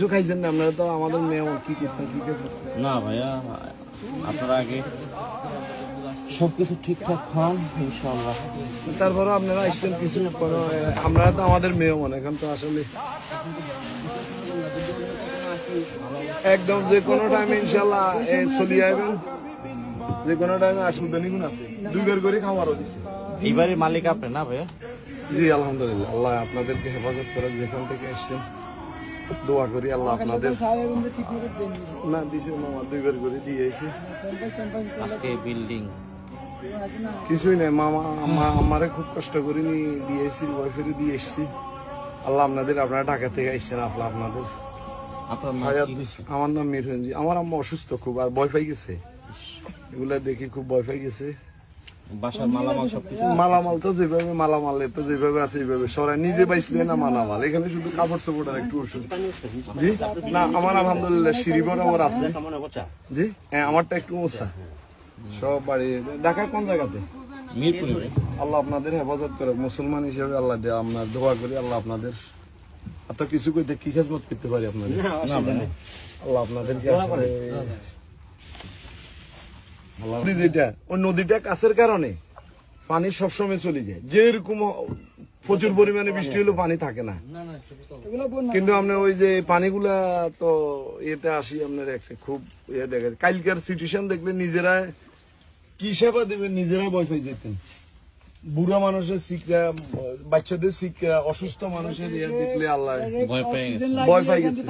কিছু খাইছেন না আপনারা তো আমাদের মেয়ে কি করতেন কি না ভাইয়া আপনারা আগে সবকিছু ঠিকঠাক খান ইনশাল্লাহ তারপরে আপনারা আসছেন কিছু আপনারা তো আমাদের মেয়ে মনে এখন তো আসলে একদম যে কোনো টাইমে ইনশাল্লাহ চলি যে কোনো টাইমে আসুন তো নিগুন আছে দুই বের করে খাওয়ারও দিছে। এইবারের মালিক আপনি না ভাইয়া? জি আলহামদুলিল্লাহ আল্লাহ আপনাদেরকে হেফাজত করে যেখান থেকে এসছেন দোয়া করি আল্লাহ আপনাদের না। দিছে মামা দুই বের করে দিয়ে আজকে বিল্ডিং কিছুই নেই মামা আমা আমারে খুব কষ্ট করে নিয়ে দিয়েছি ওয়াইফেরও দিয়ে এসছি আল্লাহ আপনাদের আপনারা ঢাকা থেকে এসছেন আল্লাহ আপনাদের। আমার নাম মিরহনজি আমার আম্মা অসুস্থ খুব আর ভয় পাই গেছে। এগুলা দেখি খুব ভয় পাই গেছে। মালামাল তো যেভাবে মালামাল তো যেভাবে আছে এইভাবে। সরাই নিজে পাইছিলেন না মালামাল। এখানে শুধু কাপড় চোপড় একটু ওষুধ। জি? না আমার আলহামদুলিল্লাহ সিঁড়িবর আমার আছে। জি? হ্যাঁ আমারটা একটু মোছা। সব বাড়ি। ঢাকা কোন জায়গাতে? আল্লাহ আপনাদের হেফাজত করে মুসলমান হিসেবে আল্লাহ দেয় আপনার দোয়া করি আল্লাহ আপনাদের এত কিছু কইতে কি খেজমত করতে পারি আপনাদের? আল্লাহ আপনাদেরকে নদী যেটা ওই নদীটা কাছের কারণে পানি সবসময় চলে যায়। যেরকম প্রচুর পরিমাণে বৃষ্টি হলেও পানি থাকে না। কিন্তু আপনার ওই যে পানিগুলা তো এতে আসি আপনার একটা খুব ইয়ে দেখা। কালকার সিচুয়েশন দেখলে নিজেরা কি সেবা দেবেন? নিজেরা ভয় পেয়ে যেতেন। বুড়া মানুষের শিখরা বাচ্চাদের শিখরা অসুস্থ মানুষের ইয়ে দেখলে আল্লাহ ভয় ভয় পাই গেছে।